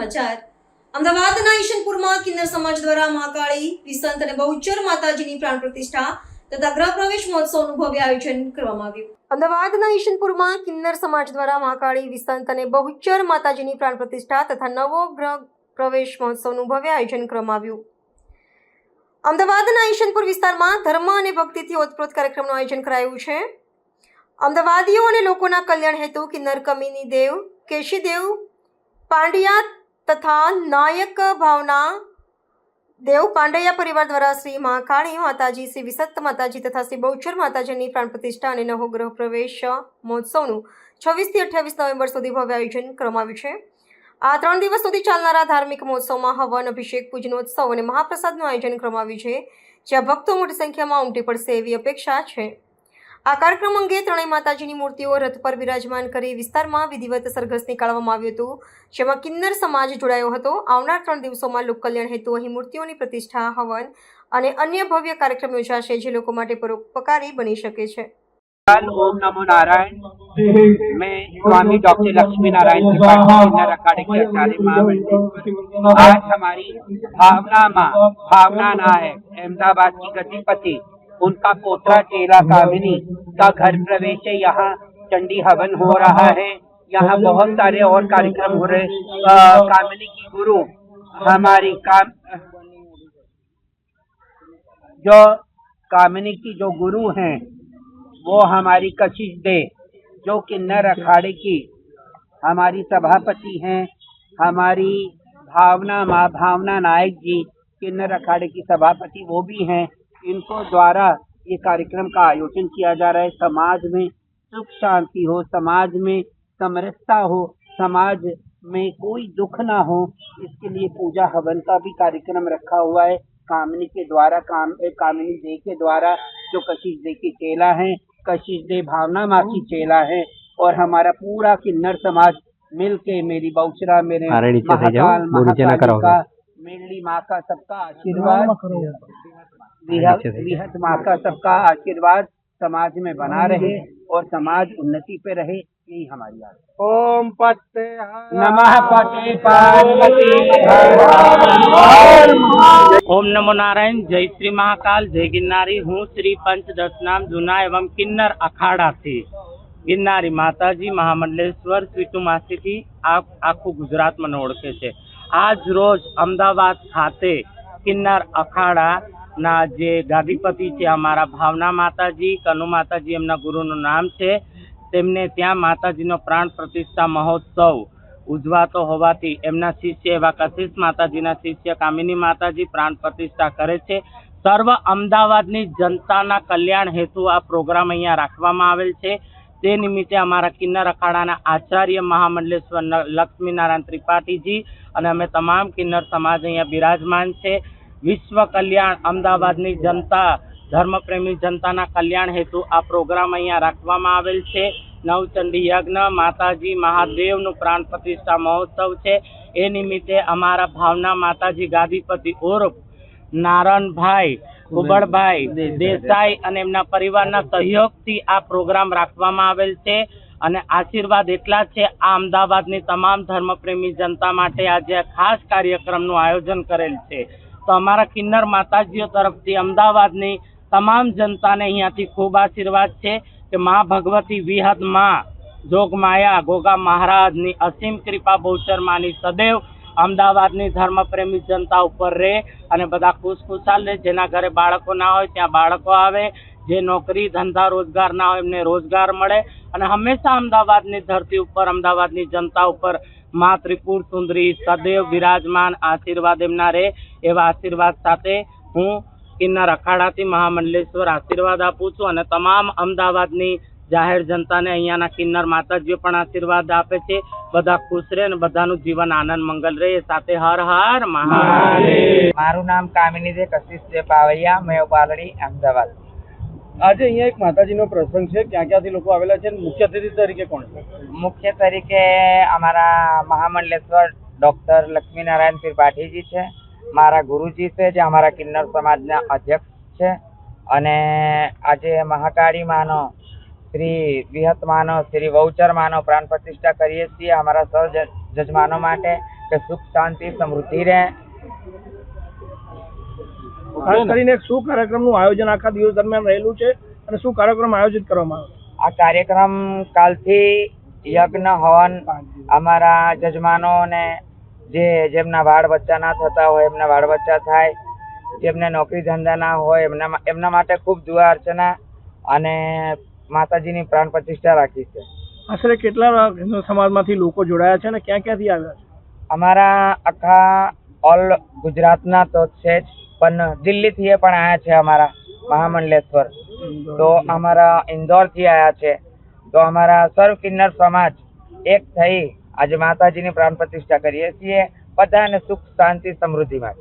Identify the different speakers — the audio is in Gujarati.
Speaker 1: સમાચાર અમદાવાદના ઈશનપુરમાં કિન્નર સમાજ દ્વારા મહાકાળી વિસંત અને બહુચર માતાજીની પ્રાણ પ્રતિષ્ઠા તથા ગ્રહ પ્રવેશ મહોત્સવનું ભવ્ય આયોજન કરવામાં આવ્યું. અમદાવાદના ઈશનપુરમાં કિન્નર સમાજ દ્વારા મહાકાળી વિસંત અને બહુચર માતાજીની પ્રાણ પ્રતિષ્ઠા તથા નવો ગ્રહ પ્રવેશ મહોત્સવનું ભવ્ય આયોજન કરવામાં આવ્યું. અમદાવાદના ઈશનપુર વિસ્તારમાં ધર્મ અને ભક્તિથી ઓતપ્રોત કાર્યક્રમનું આયોજન કરાયું છે. અમદાવાદીઓ અને લોકોના કલ્યાણ હેતુ કિન્નર કમિની દેવ કેશીદેવ પાંડ્યા તથા નાયક ભાવના દેવ પાંડૈયા પરિવાર દ્વારા શ્રી મહાકાળી માતાજી, શ્રી વિસત માતાજી તથા શ્રી બહુચર માતાજીની પ્રાણ પ્રતિષ્ઠા અને નવો ગ્રહ પ્રવેશ મહોત્સવનું છવ્વીસથી અઠ્યાવીસ નવેમ્બર સુધી ભવ્ય આયોજન કરવામાં આવ્યું છે. આ ત્રણ દિવસ સુધી ચાલનારા ધાર્મિક મહોત્સવમાં હવન, અભિષેક, પૂજનોત્સવ અને મહાપ્રસાદનું આયોજન કરવામાં આવ્યું છે. જ્યાં ભક્તો મોટી સંખ્યામાં ઉમટી પડશે એવી અપેક્ષા છે. આ કાર્યક્રમ અંગે ત્રણેય માતાજીની મૂર્તિઓ રથ પર બિરાજમાન કરી વિસ્તારમાં વિધિવત સરઘસ નીકાળવામાં આવ્યું હતું. જેમાં કિન્નર સમાજ જોડાયો હતો. આવનાર ત્રણ દિવસોમાં લોકકલ્યાણ હેતુ અહીં મૂર્તિઓની પ્રતિષ્ઠા, હવન અને અન્ય ભવ્ય કાર્યક્રમ યોજાશે જે લોકો માટે પરોપકારી બની શકે છે.
Speaker 2: ઓમ નમો નારાયણ. મેં સ્વામી ડોક્ટર લક્ષ્મી નારાયણ ત્રિપાઠી કિન્નર ભાવના ના હૈ અહમદાબાદ ગતિપતિ उनका पोतरा चेला कामिनी का घर प्रवेश है यहाँ चंडी हवन हो रहा है। यहाँ बहुत सारे और कार्यक्रम हो रहे कामिनी की गुरु, हमारी काम, जो कामिनी की जो गुरु हैं, वो हमारी कशिश दे, जो किन्नर अखाड़े की, हमारी सभापति हैं, हमारी भावना, माँ भावना नायक जी, किन्नर अखाड़े की सभापति वो भी हैं। इनको द्वारा ये कार्यक्रम का आयोजन किया जा रहा है। समाज में सुख शांति हो समाज में समरसता हो समाज में कोई दुख ना हो इसके लिए पूजा हवन का भी कार्यक्रम रखा हुआ है। कामिनी के द्वारा काम कामिनी दे के द्वारा जो कशिश दे की चेला है कशिश दे भावना माँ की चेला है और हमारा पूरा किन्नर समाज मिल के मेरी बहुचरा मेरे महाकाल महाकाली का मेरी माँ का सबका आशीर्वाद। विहत
Speaker 3: नीचे से।
Speaker 2: विहत माँ का सबका आशीर्वाद समाज में बना रहे और समाज उन्नति पे रहे यही हमारी आस है।
Speaker 3: ओम पट्टे
Speaker 2: नमः पटे पार्वती
Speaker 4: ઓમ નમો નારાયણ જય શ્રી મહાકાલ જય ગિરનારી હું શ્રી પંચ દશનામ જૂના એવં કિન્નર અખાડાથી ગિરનારી માતાજી મહામંડલેશ્વર સ્વીટુમાસીથી આ આખું ગુજરાત મને ઓળખે છે આજ રોજ અમદાવાદ ખાતે કિન્નર અખાડાના જે ગાદીપતિ છે, અમારા ભાવના માતાજી, કનુ માતાજી એમના ગુરુનું નામ છે. તેમને ત્યાં માતાજીનો પ્રાણ પ્રતિષ્ઠા મહોત્સવ ઉજવાતો હોવાથી એમના શિષ્ય એવા કશિશ માતાજીના શિષ્ય કામિની માતાજી પ્રાણ પ્રતિષ્ઠા કરે છે. સર્વ અમદાવાદની જનતાના કલ્યાણ હેતુ આ પ્રોગ્રામ અહીંયા રાખવામાં આવેલ છે. તે નિમિત્તે અમારા કિન્નર અખાડાના આચાર્ય મહામંડલેશ્વર ન- લક્ષ્મીનારાયણ ત્રિપાઠીજી અને અમે તમામ કિન્નર સમાજ અહીંયા બિરાજમાન છે. વિશ્વ કલ્યાણ અમદાવાદની જનતા ધર્મપ્રેમી જનતાના કલ્યાણ હેતુ આ પ્રોગ્રામ અહીંયા રાખવામાં આવેલ છે. નવચંડી યજ્ઞ માતાજી મહાદેવનું પ્રાણ પ્રતિષ્ઠા મહોત્સવ છે. એ નિમિત્તે અમારા ભાવના માતાજી ગાદીપતિ ઉર્ફ નારણભાઈ કુબળભાઈ દેસાઈ. અને એમના પરિવારના સહયોગથી આ પ્રોગ્રામ રાખવામાં આવેલ છે. અને આશીર્વાદ એટલા છે આ અમદાવાદની તમામ ધર્મપ્રેમી જનતા માટે આજે ખાસ કાર્યક્રમનું આયોજન કરેલ છે. અમારા કિન્નર માતાજીઓ તરફથી અમદાવાદની તમામ જનતાને અહીંયાથી ખૂબ આશીર્વાદ છે કે મા ભગવતી વિહદમાં જોગમાયા ગોગા મહારાજની અસીમ કૃપા બહુચર માની સદૈવ અમદાવાદની ધર્મપ્રેમી જનતા ઉપર રહે અને બધા ખુશ ખુશાલ રહે. જેના ઘરે બાળકો ના હોય ત્યાં બાળકો આવે. જે નોકરી, ધંધા, રોજગાર ના હોય એમને રોજગાર મળે. અને હંમેશા અમદાવાદની ધરતી ઉપર, અમદાવાદની જનતા ઉપર મા ત્રિપુર સુંદરી સદૈવ વિરાજમાન આશીર્વાદ એમના રહે એવા આશીર્વાદ સાથે હું કિન્નર અખાડાથી મહામંડલેશ્વર આશીર્વાદ આપું છું અને તમામ અમદાવાદની જાહેર જનતાને અહીંયાના કિન્નર માતાજીઓ પણ આશીર્વાદ આપે છે. બધા ખુશ રહે અને બધાનું જીવન આનંદ મંગલ રહે. સાથે હર હર મહાદેવ.
Speaker 5: મારું નામ કામિની છે કશિશ પાવૈયા, મેં અમદાવાદ.
Speaker 3: આજે અહીંયા એક માતાજીનો પ્રસંગ છે. ક્યાં ક્યાંથી લોકો આવેલા છે મુખ્ય અતિથિ તરીકે કોણ છે?
Speaker 5: મુખ્ય તરીકે અમારા મહામંડલેશ્વર ડોક્ટર લક્ષ્મીનારાયણ ત્રિપાઠીજી છે. મારા ગુરુજી છે, જે અમારા કિન્નર સમાજના અધ્યક્ષ છે. અને આજે મહાકાળી માનો શ્રી વિહત માનો શ્રી વૌચર માનો પ્રાણ પ્રતિષ્ઠા કરીએ છીએ અમારા સૌ જજમાનો માટે. કે સુખ, શાંતિ, સમૃદ્ધિ રહે.
Speaker 3: ખાસ કરીને શું કાર્યક્રમનું આયોજન આખા દિવસ દરમિયાન રહેલું છે અને શું કાર્યક્રમ આયોજિત કરવામાં આવ્યો?
Speaker 5: આ કાર્યક્રમ કાલથી યજ્ઞ હવન અમારા જજમાનોને જે જેમના વાળ બચ્ચા ના થતા હોય એમના વાળ બચ્ચા થાય જેમને નોકરી ધંધા ના હોય એમના એમના માટે ખૂબ દુઆ અર્ચના અને માતાજીની પ્રાણ પ્રતિષ્ઠા રાખી છે.
Speaker 3: આશરે કેટલા હિન્દુ સમાજમાંથી લોકો જોડાયા છે અને ક્યાં ક્યાંથી આવ્યા છે?
Speaker 5: અમારા આખા ઓલ ગુજરાતના તો છે જ પણ દિલ્હીથી પણ આવ્યા છે અમારા મહામંડલેશ્વર. તો અમારા ઇન્દોરથી આવ્યા છે. તો અમારા સર્વ કિન્નર સમાજ એક થઈ આજે માતાજીની પ્રાણ પ્રતિષ્ઠા કરીએ છીએ. બધાને સુખ, શાંતિ, સમૃદ્ધિ માટે.